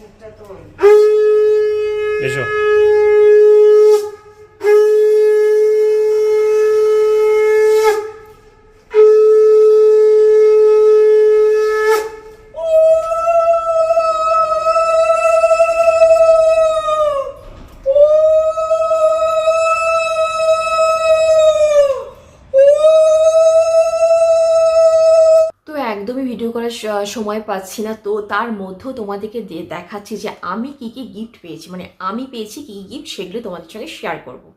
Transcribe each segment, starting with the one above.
মুখটা এসো। ভিডিও করার সময় পাচ্ছি না। তো তার মধ্যেও তোমাদেরকে দে- দেখাচ্ছি যে আমি কি কি গিফট পেয়েছি। মানে আমি পেয়েছি কি কি গিফট সেগুলো তোমাদের সঙ্গে শেয়ার করব।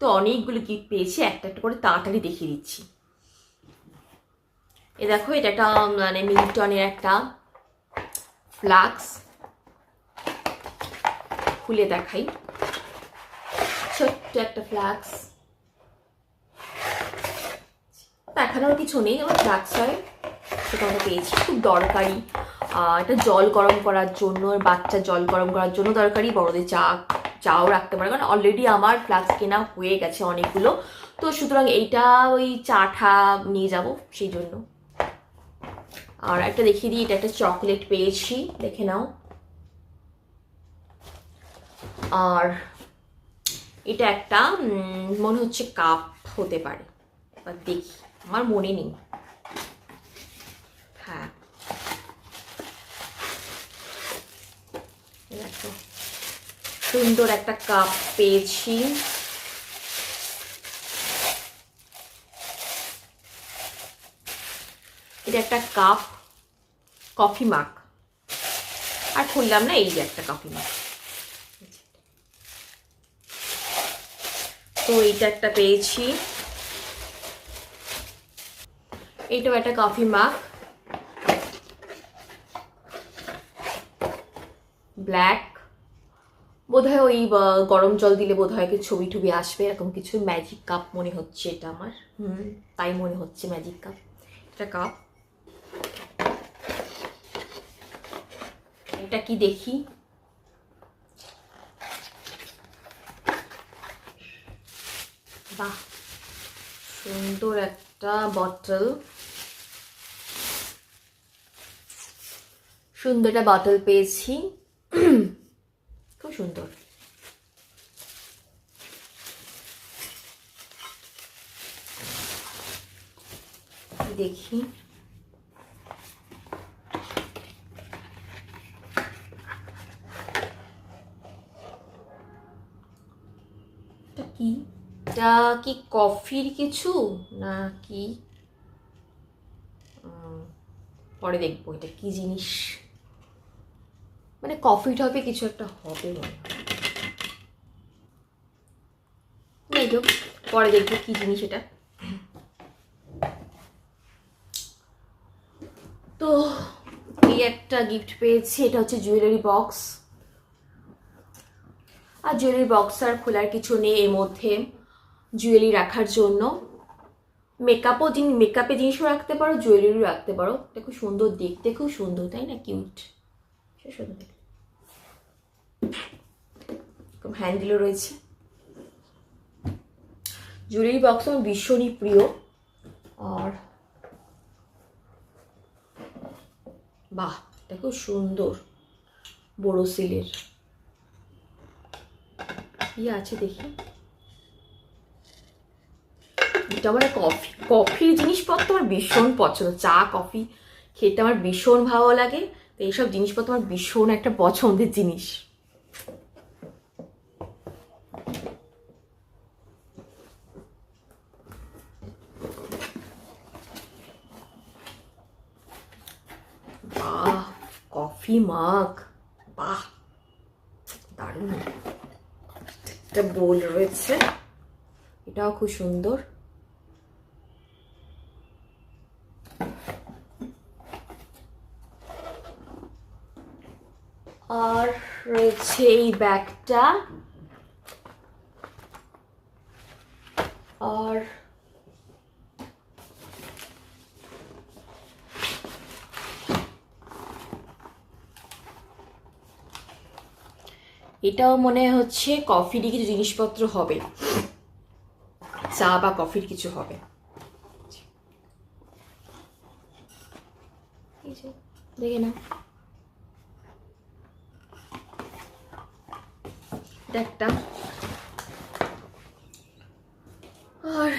তো অনেকগুলো গিফট পেয়েছি, একটা একটা করে তাড়াতাড়ি দেখিয়ে দিচ্ছি। এ দেখো, এটা একটা মানে মিল্টনের একটা ফ্লাক্স। খুলে দেখাই। ছোট্ট একটা ফ্লাক্স। দেখানোর কিছু নেই, আমার ফ্লাক্স হয়। সেটা আমরা পেয়েছি, খুব দরকারি। এটা জল গরম করার জন্য বাচ্চা জল গরম করার জন্য দরকারি, বড়দের চা, চাও রাখতে পারে। কারণ অলরেডি আমার ফ্লাক্স কেনা হয়ে গেছে অনেকগুলো। তো সুতরাং এইটা ওই চাটা নিয়ে যাব সেই জন্য। আর একটা দেখিয়ে দিই, এটা একটা চকলেট পেয়েছি, দেখে নাও। আর এটা একটা মনে হচ্ছে কাপ হতে পারে। দেখি, আমার মনে নেই হ্যাঁ এই দেখো। সুন্দর একটা কাপ পেয়েছি। এটা একটা কাপ কফি মাগ। আর খুললাম না, এই যে একটা কফি মাগ। তো এইটা একটা পেয়েছি। এইটাও একটা কফি মাগ। ব্ল্যাক বোধহয় ওই গরম জল দিলে বোধহয় কি ছবি টবি আসবে? এরকম কিছু ম্যাজিক কাপ মনে হচ্ছে এটা আমার। হুম, তাই মনে হচ্ছে ম্যাজিক কাপ এটা কাপ এটা কি দেখি? বাহ, সুন্দর একটা বটল সুন্দর একটা বটল পেয়েছি খুব সুন্দর দেখি। কি? এটা কি কফির কিছু না কি পরে দেখব এটা কি জিনিস। মানে কফি টফি কিছু একটা হবে মনে হয়। পরে দেখব কি জিনিস এটা তো এই একটা গিফট পেয়েছি, এটা হচ্ছে জুয়েলারি বক্স আর জুয়েলারি বক্স আর খোলার কিছু নেই এর মধ্যে জুয়েলারি রাখার জন্য। মেকআপও জিনিস মেকআপে জিনিসও রাখতে পারো জুয়েলারিও রাখতে পারো। এটা খুব সুন্দর দেখতে, খুব সুন্দর, তাই না? কিউট দেখতে। হ্যান্ডেলও রয়েছে। জুয়েলারি বক্স আমার ভীষণই প্রিয়। আর বাহ খুব সুন্দর বড় সিলের। কি আছে দেখি? এটা মানে কফি, কফির জিনিসপত্র আমার ভীষণ পছন্দ। চা, কফি খেতে আমার ভীষণ ভালো লাগে। তো এইসব জিনিসপত্র আমার ভীষণ একটা পছন্দের জিনিস। বাহ কফি মাগ বাহ দারুণ একটা বোল রয়েছে এটাও খুব সুন্দর আর রয়েছে এই ব্যাগটা আর এটাও মনে হচ্ছে কফিরই কিছু জিনিসপত্র হবে চা বা কফির কিছু হবে। দেখে না একটা। আর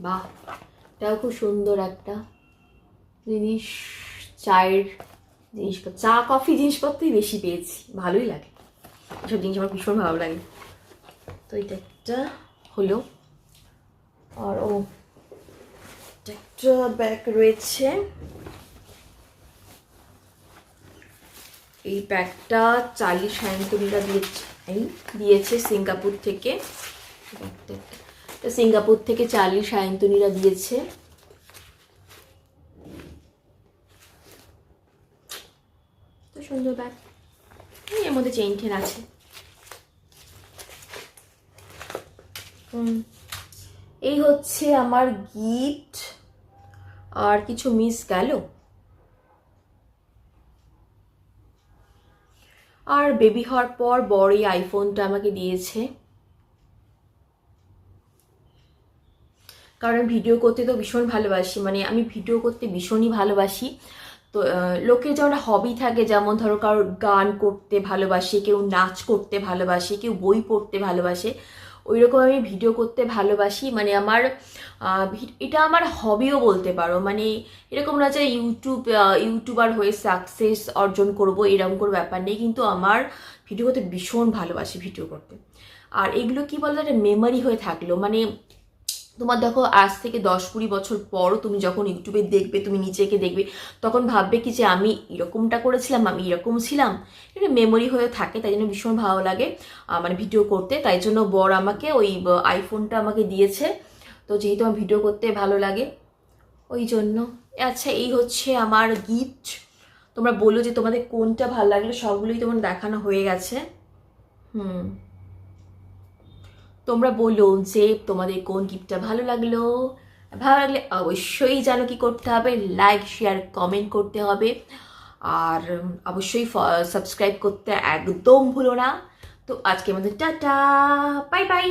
বাহ, এটাও খুব সুন্দর একটা। জিনিস, চায়ের জিনিসপত্র, চা, কফি জিনিসপত্রই বেশি পেয়েছি। ভালোই লাগে। এসব জিনিস আমার ভীষণ ভালো লাগে। তো এটা একটা হলো। আর ও একটা ব্যাগ রয়েছে। এই ব্যাগটা চার্লি সায়ন্তনীরা দিয়েছে দিয়েছে সিঙ্গাপুর থেকে। সিঙ্গাপুর থেকে চার্লি সায়ন্তনীরা দিয়েছে। সুন্দর ব্যাগ এর মধ্যে চেইন টেন আছে। এই হচ্ছে আমার গিফট। আর কিছু মিস গেল। আর বেবি হওয়ার পর বড় এই আইফোনটা আমাকে দিয়েছে। কারণ ভিডিও করতে তো ভীষণ ভালোবাসি। মানে আমি ভিডিও করতে ভীষণই ভালোবাসি। তো লোকের যেমন হবি থাকে, যেমন ধরো কারোর গান করতে ভালোবাসে, কেউ নাচ করতে ভালোবাসে, কেউ বই পড়তে ভালোবাসে ওই রকম আমি ভিডিও করতে ভালোবাসি। মানে আমার এটা আমার হবিও বলতে পারো। মানে এরকম না যে ইউটিউব ইউটিউবার হয়ে সাকসেস অর্জন করব, এরকম কোনো ব্যাপার নেই। কিন্তু আমার ভিডিও করতে ভীষণ ভালোবাসি ভিডিও করতে। আর এগুলো কি বলতো? একটা মেমারি হয়ে থাকল। মানে তোমার দেখো আজ থেকে দশ কুড়ি বছর পরও তুমি যখন ইউটিউবে দেখবে, তুমি নিজেকে দেখবে, তখন ভাববে কি যে আমি এরকমটা করেছিলাম, আমি এরকম ছিলাম? এটা মেমোরি হয়ে থাকে, তাই জন্য ভীষণ ভালো লাগে মানে ভিডিও করতে। তাই জন্য বর আমাকে ওই আইফোনটা আমাকে দিয়েছে। তো যেহেতু আমার ভিডিও করতে ভালো লাগে, ওই জন্য। আচ্ছা এই হচ্ছে আমার গিফট। তোমরা বলো যে তোমাদের কোনটা ভালো লাগল, সবগুলোই তোমার দেখানো হয়ে গেছে। হুম। তোমরা বলো যে তোমাদের কোন গিফটটা ভালো লাগল। ভালো লাগলে অবশ্যই জানো কি করতে হবে লাইক শেয়ার কমেন্ট করতে হবে। আর অবশ্যই সাবস্ক্রাইব করতে একদম ভুলো না। তো আজকে আমাদের টাটা বাই বাই